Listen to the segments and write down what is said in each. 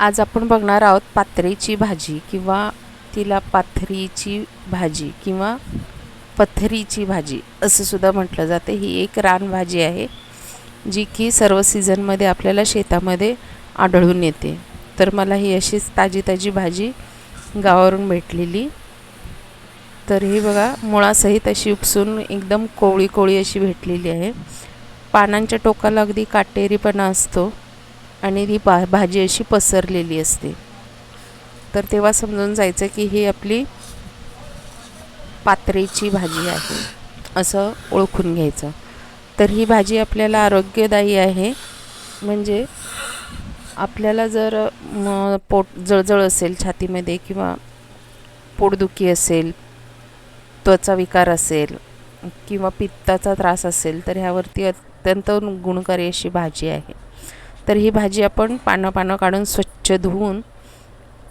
आज आपण बघणार आहोत पात्रीची भाजी किंवा तिला पाथरीची भाजी किंवा पथरीची भाजी असं सुद्धा म्हटलं जाते. ही एक रानभाजी आहे जी की सर्व सीझनमध्ये आपल्याला शेतामध्ये आढळून येते. तर मला ही अशीच ताजी ताजी भाजी गावावरून भेटलेली. तर ही बघा मुळासहित अशी उपसून एकदम कोवळी कोवळी अशी भेटलेली आहे. पानांच्या टोकाला अगदी काटेरीपणा असतो. आणि ती पा भाजी अशी पसरलेली असते. तर तेव्हा समजून जायचं की ही आपली पात्रेची भाजी आहे असं ओळखून घ्यायचं. तर ही भाजी आपल्याला आरोग्यदायी आहे. म्हणजे आपल्याला जर पोट जळजळ असेल छातीमध्ये किंवा पोटदुखी असेल त्वचा विकार असेल किंवा पित्ताचा त्रास असेल तर ह्यावरती अत्यंत गुणकारी अशी भाजी आहे. तर ही भाजी आपण पानं पानं काढून स्वच्छ धुवून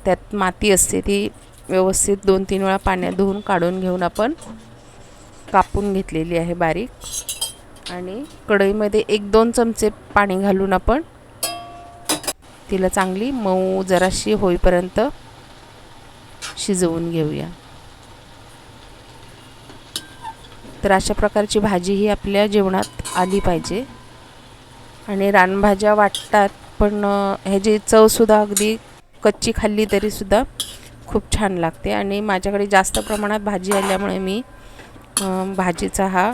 त्यात माती असते ती व्यवस्थित दोन तीन वेळा पाण्यात धुवून काढून घेऊन आपण कापून घेतलेली आहे बारीक. आणि कढईमध्ये एक दोन चमचे पाणी घालून आपण तिला चांगली मऊ जराशी होईपर्यंत शिजवून घेऊया. तर अशा प्रकारची भाजी ही आपल्या जेवणात आली पाहिजे. आणि रानभाज्या वाटतात पण ह्याची चवसुद्धा अगदी कच्ची खाल्ली तरीसुद्धा खूप छान लागते. आणि माझ्याकडे जास्त प्रमाणात भाजी आल्यामुळे मी भाजीचा हा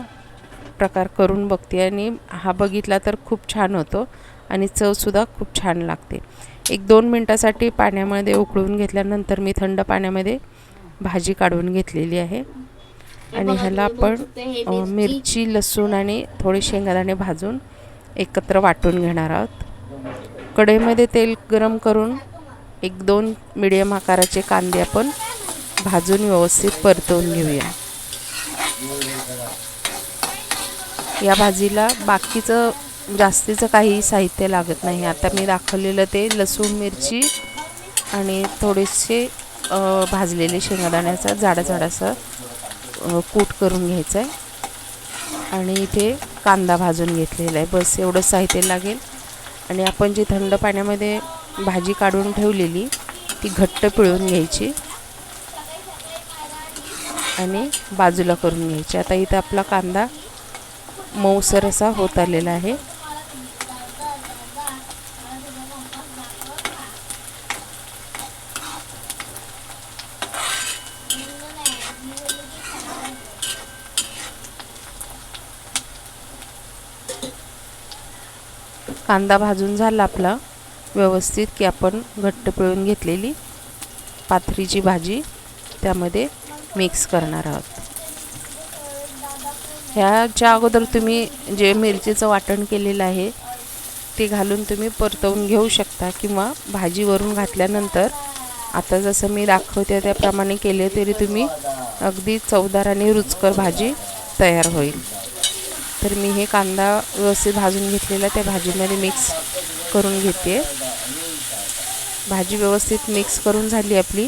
प्रकार करून बघते आणि हा बघितला तर खूप छान होतो आणि चवसुद्धा खूप छान लागते. एक दोन मिनटासाठी पाण्यामध्ये उकळून घेतल्यानंतर मी थंड पाण्यामध्ये भाजी काढून घेतलेली आहे. आणि ह्याला आपण मिरची लसूण आणि थोडे शेंगादाणे भाजून एकत्र वाटून घेणार आहोत. कढईमध्ये तेल गरम करून एक दोन मिडियम आकाराचे कांदे आपण भाजून व्यवस्थित परतवून घेऊया. या भाजीला बाकीचं जास्तीचं काही साहित्य लागत नाही. आता मी दाखवलेलं ते लसूण मिरची आणि थोडेसे भाजलेले शेंगादाण्याचा जाडाजाडासा कूट करून घ्यायचा आहे आणि इथे कांदा भाजून घेतलेला आहे. बस एवढं साहित्य लागेल. आणि आपण जी थंड पाण्यामध्ये भाजी काढून ठेवलेली ती घट्ट पिळून घ्यायची. आणि बाजूला करून घ्यायची. आता इथं आपला कांदा मऊसर असा होत आलेला आहे. कांदा भाजून झाला आपला व्यवस्थित की आपण घट्ट पिळून घेतलेली पाथरीची भाजी त्यामध्ये मिक्स करणार आहोत. ह्याच्या अगोदर तुम्ही जे मिरचीचं वाटण केलेलं आहे ते घालून तुम्ही परतवून घेऊ शकता किंवा भाजीवरून घातल्यानंतर आता जसं मी दाखवते त्याप्रमाणे केले तरी तुम्ही अगदी चवदार आणि रुचकर भाजी तयार होईल. तर मी हे कांदा व्यवस्थित भाजून घेतलेला त्या भाजीमध्ये मिक्स करून घेते. भाजी व्यवस्थित मिक्स करून झाली आपली.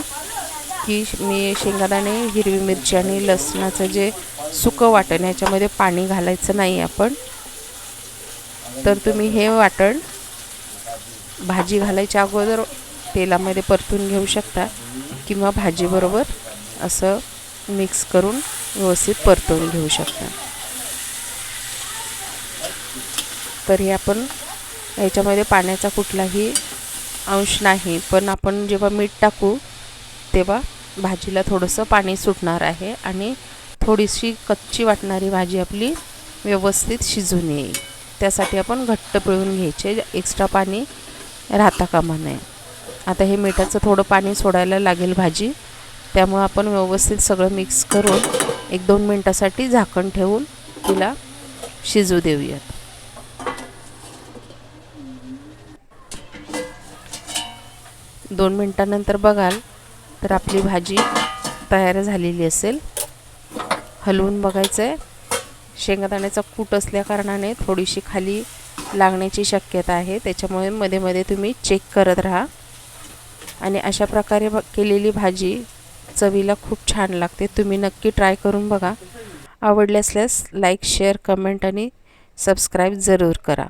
की मी शेंगादाणे हिरवी मिरची आणि लसणाचं जे सुकं वाटण याच्यामध्ये पाणी घालायचं नाही आपण. तर तुम्ही हे वाटण भाजी घालायच्या अगोदर तेलामध्ये परतून घेऊ शकता किंवा भाजीबरोबर असं मिक्स करून व्यवस्थित परतून घेऊ शकता. तर हे आपण याच्यामध्ये पाण्याचा कुठलाही अंश नाही. पण आपण जेव्हा मीठ टाकू तेव्हा भाजीला थोडंसं पाणी सुटणार आहे आणि थोडीशी कच्ची वाटणारी भाजी आपली व्यवस्थित शिजून येईल. त्यासाठी आपण घट्ट पिळून घ्यायचे एक्स्ट्रा पाणी राहता कामा नये. आता हे मिठाचं थोडं पाणी सोडायला लागेल भाजी. त्यामुळं आपण व्यवस्थित सगळं मिक्स करून एक दोन मिनटासाठी झाकण ठेवून तिला शिजू देऊयात. दोन मिनटानंतर बघाल तर आपली भाजी तयार झालेली असेल. हलवून बघायचं आहे शेंगदाण्याचा कूट असल्याकारणाने थोडीशी खाली लागण्याची शक्यता आहे. त्याच्यामुळे मध्ये मध्ये तुम्ही चेक करत राहा. आणि अशा प्रकारे केलेली भाजी चवीला खूप छान लागते. तुम्ही नक्की ट्राय करून बघा. आवडले असल्यास लाईक शेअर कमेंट आणि सबस्क्राईब जरूर करा.